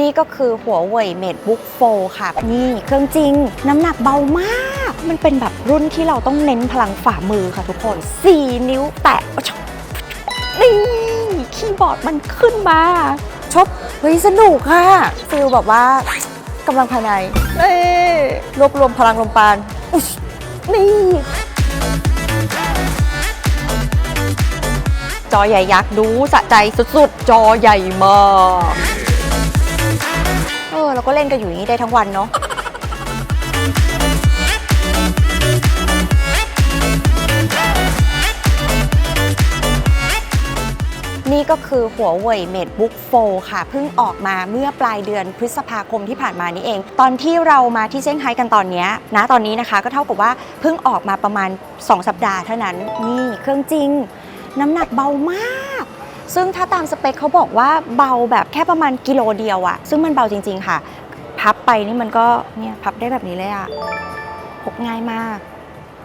นี่ก็คือหัวเว่ยเมดบุ๊กโฟค่ะ นี่เครื่องจริง น้ำหนักเบามาก มันเป็นแบบรุ่นที่เราต้องเน้นพลังฝ่ามือค่ะทุกคน 4 นิ้วแตะนี่คีย์บอร์ดมันขึ้นมาชบเฮ้ยสนุกค่ะฟิลแบบว่ากำลังภายในเอ้รวบรวมพลังลมปานนี่จอใหญ่ยักษ์ดูสะใจสุดๆ จอใหญ่มาก เราก็เล่นกันอยู่อย่างนี้ได้ทั้งวันเนาะนี่ก็คือหัวเว่ยเมดบุ๊กโฟค่ะ เพิ่งออกมาเมื่อปลายเดือนพฤษภาคมที่ผ่านมานี้เอง ตอนที่เรามาที่เซี่ยงไฮ้กันตอนนี้นะตอนนี้นะคะก็เท่ากับว่าเพิ่งออกมาประมาณ 2 สัปดาห์เท่านั้น นี่เครื่องจริง น้ำหนักเบามาก ซึ่งถ้าตามสเปคเขาบอกว่าเบาแบบแค่ประมาณกิโลเดียวอะซึ่งมันเบาจริง ๆ ค่ะ พับไปนี่มันก็เนี่ยพับได้แบบนี้เลยอะพกง่ายมาก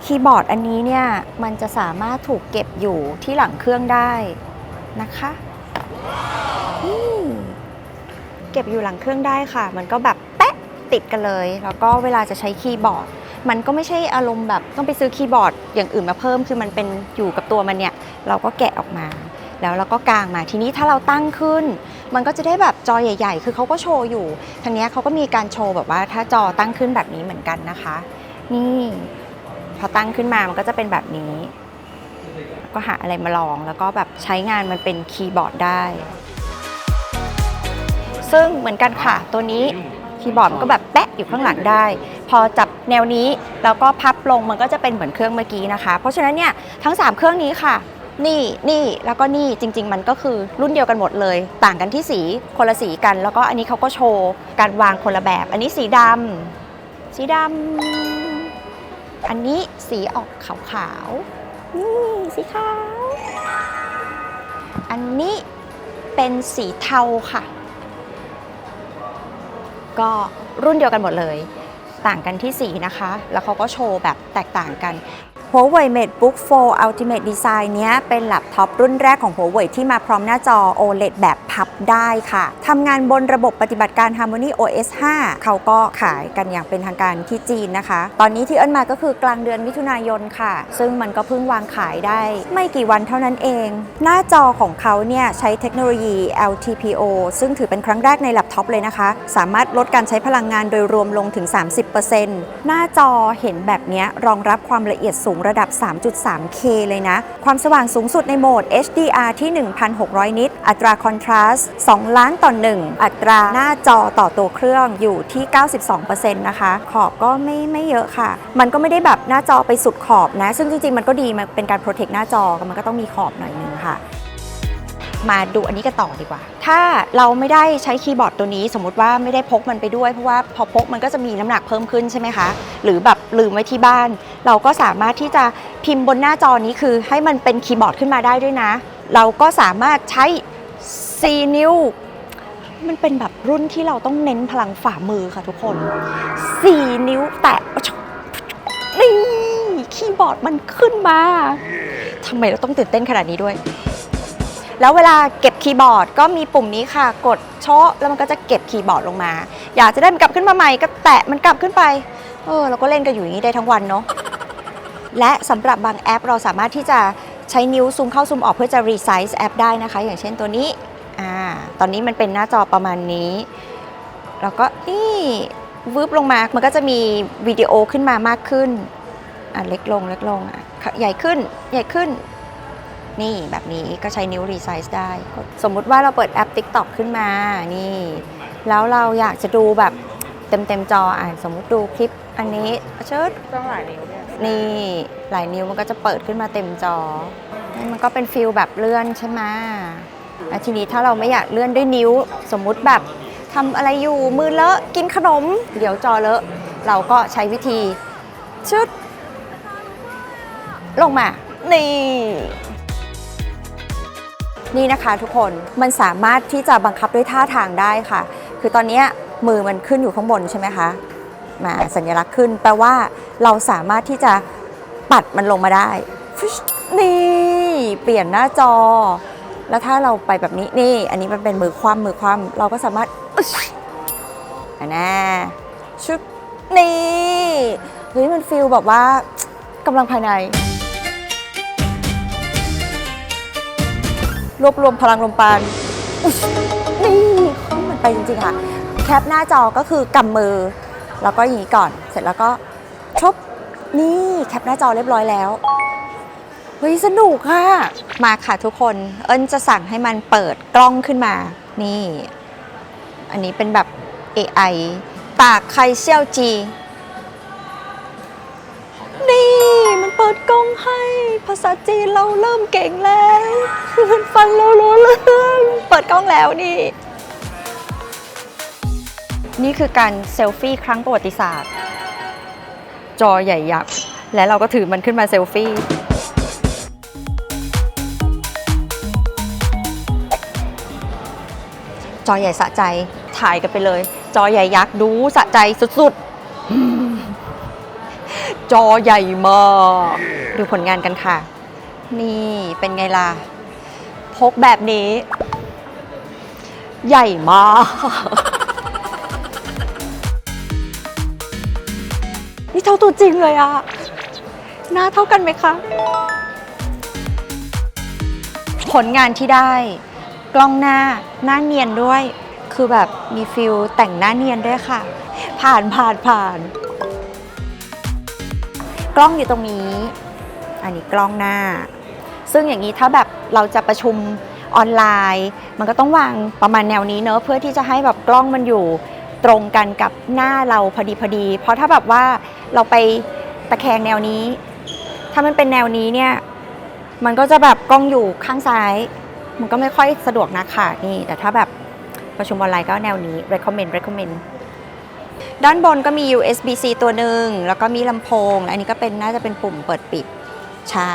คีย์บอร์ดอันนี้เนี่ยมันจะสามารถถูกเก็บอยู่ที่หลังเครื่องได้นะคะเก็บอยู่หลังเครื่องได้ค่ะ มันก็แบบแปะติดกันเลย แล้วก็เวลาจะใช้คีย์บอร์ด มันก็ไม่ใช่อารมณ์แบบต้องไปซื้อคีย์บอร์ดอย่างอื่นมาเพิ่ม คือมันเป็นอยู่กับตัวมันเนี่ย เราก็แกะออกมา แล้วเราก็กางมาทีนี้ถ้าเราตั้งขึ้น มันก็จะได้แบบจอใหญ่ ๆ คือเขาก็โชว์อยู่ทางนี้เขาก็มีการโชว์แบบว่าถ้าจอตั้งขึ้นแบบนี้เหมือนกันนะคะ นี่พอตั้งขึ้นมามันก็จะเป็นแบบนี้ ก็หาอะไรมาลองแล้วก็แบบใช้งานมันเป็นคีย์บอร์ดได้ ซึ่งเหมือนกันค่ะ ตัวนี้คีย์บอร์ดมันก็แบบแปะอยู่ข้างหลังได้ พอจับแนวนี้แล้วก็พับลงมันก็จะเป็นเหมือนเครื่องเมื่อกี้นะคะ เพราะฉะนั้นเนี่ยทั้ง 3 เครื่องนี้ค่ะ นี่นี่แล้วก็นี่จริง ๆ มันก็คือรุ่นเดียวกันหมดเลย ต่างกันที่สีคนละสีกัน แล้วก็อันนี้เขาก็โชว์การวางคนละแบบ อันนี้สีดำสีดำอันนี้สีออกขาวๆนี่สีขาว อันนี้เป็นสีเทาค่ะ ก็รุ่นเดียวกันหมดเลย ต่างกันที่สีนะคะ แล้วเขาก็โชว์แบบแตกต่างกัน Huawei MateBook 4 Ultimate Design เนี้ยเป็นแล็ปท็อปรุ่นแรกของ Huawei ที่มาพร้อมหน้าจอ OLED แบบพับได้ค่ะทำงานบนระบบปฏิบัติการ Harmony OS 5 เขาก็ขายกันอย่างเป็นทางการที่จีนนะคะ ตอนนี้ที่เอิ้นมาก็คือกลางเดือนมิถุนายนค่ะ ซึ่งมันก็เพิ่งวางขายได้ ไม่กี่วันเท่านั้นเอง หน้าจอของเขาเนี่ยใช้เทคโนโลยี LTPO ซึ่งถือเป็นครั้งแรกในแล็ปท็อปเลยนะคะ สามารถลดการใช้พลังงานโดยรวมลงถึง 30%หน้าจอเห็นแบบเนี้ยรองรับความละเอียดสูงระดับ 3.3K เลยนะ ความสว่างสูงสุดในโหมด HDR ที่ 1,600 นิต อัตราคอนทราสต์2ล้านต่อ 1 อัตราหน้าจอต่อตัวเครื่องอยู่ที่ 92%นะคะ ขอบก็ไม่ไม่เยอะค่ะ มันก็ไม่ได้แบบหน้าจอไปสุดขอบนะ ซึ่งจริงๆ มันก็ดีมันเป็นการโปรเทคหน้าจอมันก็ต้องมีขอบหน่อยนึงค่ะ มาดูอันนี้กันต่อดีกว่า ถ้าเราไม่ได้ใช้คีย์บอร์ดตัวนี้ สมมติว่าไม่ได้พกมันไปด้วย เพราะว่าพอพกมันก็จะมีน้ำหนักเพิ่มขึ้นใช่ไหมคะ หรือแบบลืมไว้ที่บ้าน เราก็สามารถที่จะพิมพ์บนหน้าจอนี้คือ ให้มันเป็นคีย์บอร์ดขึ้นมาได้ด้วยนะ เราก็สามารถใช้4นิ้วมันเป็นแบบรุ่นที่เราต้องเน้นพลังฝ่ามือค่ะทุกคน 4 นิ้วแตะนี่คีย์บอร์ดมันขึ้นมาทำไมเราต้องตื่นเต้นขนาดนี้ด้วย แล้วเวลาเก็บคีย์บอร์ดก็มีปุ่มนี้ค่ะ กดโชะแล้วมันก็จะเก็บคีย์บอร์ดลงมา อยากจะได้มันกลับขึ้นมาใหม่ก็แตะมันกลับขึ้นไปเออเราก็เล่นกันอยู่อย่างนี้ได้ทั้งวันเนาะและสำหรับบางแอปเราสามารถที่จะใช้นิ้วซูมเข้าซูมออกเพื่อจะรีไซส์แอปได้นะคะ อย่างเช่นตัวนี้อ่าตอนนี้มันเป็นหน้าจอประมาณนี้ แล้วก็นี่วืบลงมา มันก็จะมีวิดีโอขึ้นมามากขึ้นอะเล็กลงเล็กลงอะใหญ่ขึ้นใหญ่ขึ้น นี่แบบนี้ก็ใช้นิ้วรีไซส์ได้ สมมุติว่าเราเปิดแอป TikTok ขึ้นมานี่ แล้วเราอยากจะดูแบบเต็มเต็มๆจออะสมมุติดูคลิปอันนี้เชิดต้องหลายนิ้วเนี่ยนี่หลายนิ้วมันก็จะเปิดขึ้นมาเต็มจอ มันก็เป็นฟิลแบบเลื่อนใช่ไหมแล้วทีนี้ถ้าเราไม่อยากเลื่อนด้วยนิ้ว สมมุติแบบทำอะไรอยู่มือเลอะกินขนม เดี๋ยวจอเลอะ เราก็ใช้วิธีชึดลงมา นี่ นี่นะคะทุกคนมันสามารถที่จะบังคับด้วยท่าทางได้ค่ะ คือตอนนี้มือมันขึ้นอยู่ข้างบนใช่ไหมคะมาสัญลักษณ์ขึ้น แปลว่าเราสามารถที่จะปัดมันลงมาได้นี่เปลี่ยนหน้าจอ แล้วถ้าเราไปแบบนี้นี่ อันนี้มันเป็นมือคว่ำมือคว่ำเราก็สามารถอันน่าชุดนี่เฮ้ยมันฟิลแบบว่ากำลังภายใน รวบรวมพลังลมปานอุ๊ยนี่มันไปจริงๆค่ะ แคปหน้าจอก็คือกำมือ แล้วก็อย่างนี้ก่อน เสร็จแล้วก็ชบนี่แคปหน้าจอเรียบร้อยแล้ว เฮ้ย สนุกค่ะ มาค่ะทุกคน เอิญจะสั่งให้มันเปิดกล้องขึ้นมา นี่ อันนี้เป็นแบบ AI ตากไคเซี่ยวจี ปิดกล้องให้ภาษาจีนเราเริ่มเก่งแล้วมันฟังเรารู้เรื่องเปิดกล้องแล้วนี่ นี่คือการเซลฟี่ครั้งประวัติศาสตร์ จอใหญ่ยักษ์และเราก็ถือมันขึ้นมาเซลฟี่จอใหญ่สะใจถ่ายกันไปเลย จอใหญ่ยักษ์ดูสะใจสุดๆ จอใหญ่มากดูผลงานกันค่ะ นี่เป็นไงล่ะ พกแบบนี้ ใหญ่มากนี่เท่าตัวจริงเลยอะหน้าเท่ากันไหมคะ ผลงานที่ได้ กล้องหน้าหน้าเนียนด้วย คือแบบมีฟิลแต่งหน้าเนียนด้วยค่ะ ผ่านผ่านผ่าน กล้องอยู่ตรงนี้ อันนี้กล้องหน้า ซึ่งอย่างนี้ถ้าแบบเราจะประชุมออนไลน์ มันก็ต้องวางประมาณแนวนี้เนอะเพื่อที่จะให้แบบกล้องมันอยู่ตรงกันกับหน้าเราพอดีพอดี เพราะถ้าแบบว่าเราไปตะแคงแนวนี้ ถ้ามันเป็นแนวนี้เนี่ย มันก็จะแบบกล้องอยู่ข้างซ้าย มันก็ไม่ค่อยสะดวกนะค่ะนี่ แต่ถ้าแบบประชุมออนไลน์ก็แนวนี้ recommend recommend ด้านบนก็มี USB-C ตัวหนึ่งแล้วก็มีลำโพงและอันนี้ก็เป็นน่าจะเป็นปุ่มเปิดปิด ใช่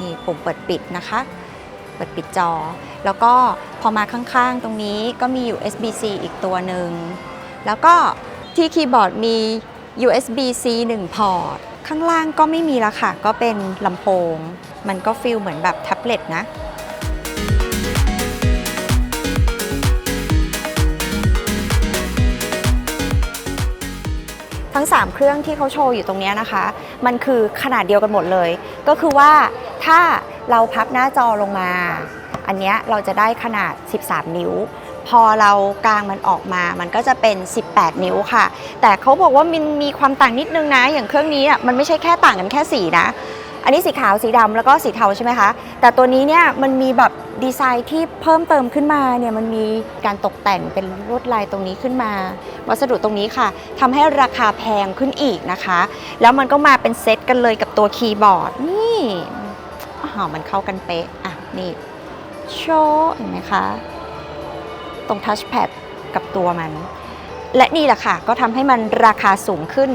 นี่ปุ่มเปิดปิดนะคะ เปิดปิดจอ แล้วก็พอมาข้างๆ ตรงนี้ก็มี USB-C อีกตัวหนึ่ง แล้วก็ที่คีย์บอร์ดมี USB-C 1 พอร์ต ข้างล่างก็ไม่มีแล้วค่ะ ก็เป็นลำโพง มันก็ฟีลเหมือนแบบแท็บเล็ตนะ ทั้ง 3 เครื่องที่เขาโชว์อยู่ตรงนี้นะคะ มันคือขนาดเดียวกันหมดเลย ก็คือว่าถ้าเราพับหน้าจอลงมา อันเนี้ยเราจะได้ขนาด 13 นิ้ว พอเรากลางมันออกมา มันก็จะเป็น 18 นิ้วค่ะ แต่เขาบอกว่ามันมีความต่างนิดนึงนะ อย่างเครื่องนี้อะมันไม่ใช่แค่ต่างกันแค่สีนะ อันนี้สีขาวสีดำแล้วก็สีเทาใช่ไหมคะ แต่ตัวนี้เนี่ยมันมีแบบดีไซน์ที่เพิ่มเติมขึ้นมาเนี่ยมันมีการตกแต่งเป็นลวดลายตรงนี้ขึ้นมา วัสดุตรงนี้ค่ะทำให้ราคาแพงขึ้นอีกนะคะ แล้วมันก็มาเป็นเซตกันเลยกับตัวคีย์บอร์ดนี่อ๋อมันเข้ากันเป๊ะอะนี่โชว์เห็นไหมคะ ตรงทัชแพดกับตัวมัน และนี่แหละค่ะ ก็ทำให้มันราคาสูงขึ้น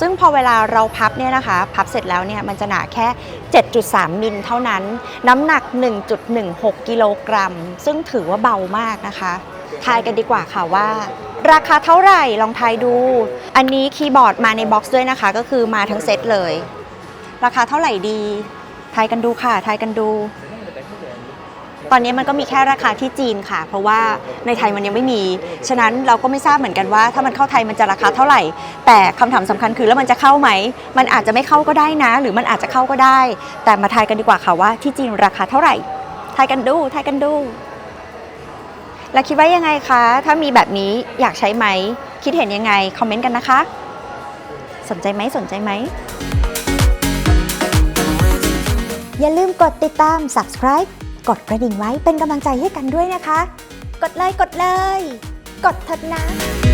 ซึ่งพอเวลาเราพับเนี่ยนะคะพับเสร็จแล้วเนี่ยมันจะหนาแค่ 7.3 มิลเท่านั้น น้ำหนัก 1.16 กิโลกรัม ซึ่งถือว่าเบามากนะคะทายกันดีกว่าค่ะว่า ราคาเท่าไหร่ลองทายดู อันนี้คีย์บอร์ดมาในบ็อกซ์ด้วยนะคะ ก็คือมาทั้งเซตเลย ราคาเท่าไหร่ดีทายกันดูค่ะทายกันดู ตอนนี้มันก็มีแค่ราคาที่จีนค่ะ เพราะว่าในไทยมันยังไม่มี ฉะนั้นเราก็ไม่ทราบเหมือนกันว่า ถ้ามันเข้าไทยมันจะราคาเท่าไหร่ แต่คำถามสำคัญคือแล้วมันจะเข้าไหม มันอาจจะไม่เข้าก็ได้นะ หรือมันอาจจะเข้าก็ได้ แต่มาทายกันดีกว่าค่ะว่าที่จีนราคาเท่าไหร่ทายกันดูทายกันดูแล้วคิดว่ายังไงคะ ถ้ามีแบบนี้อยากใช้ไหม คิดเห็นยังไง คอมเมนต์กันนะคะ สนใจไหมสนใจไหม อย่าลืมกดติดตาม subscribe กดกระดิ่งไว้เป็นกำลังใจให้กันด้วยนะคะ กดเลยกดเลย กดเถิดนะ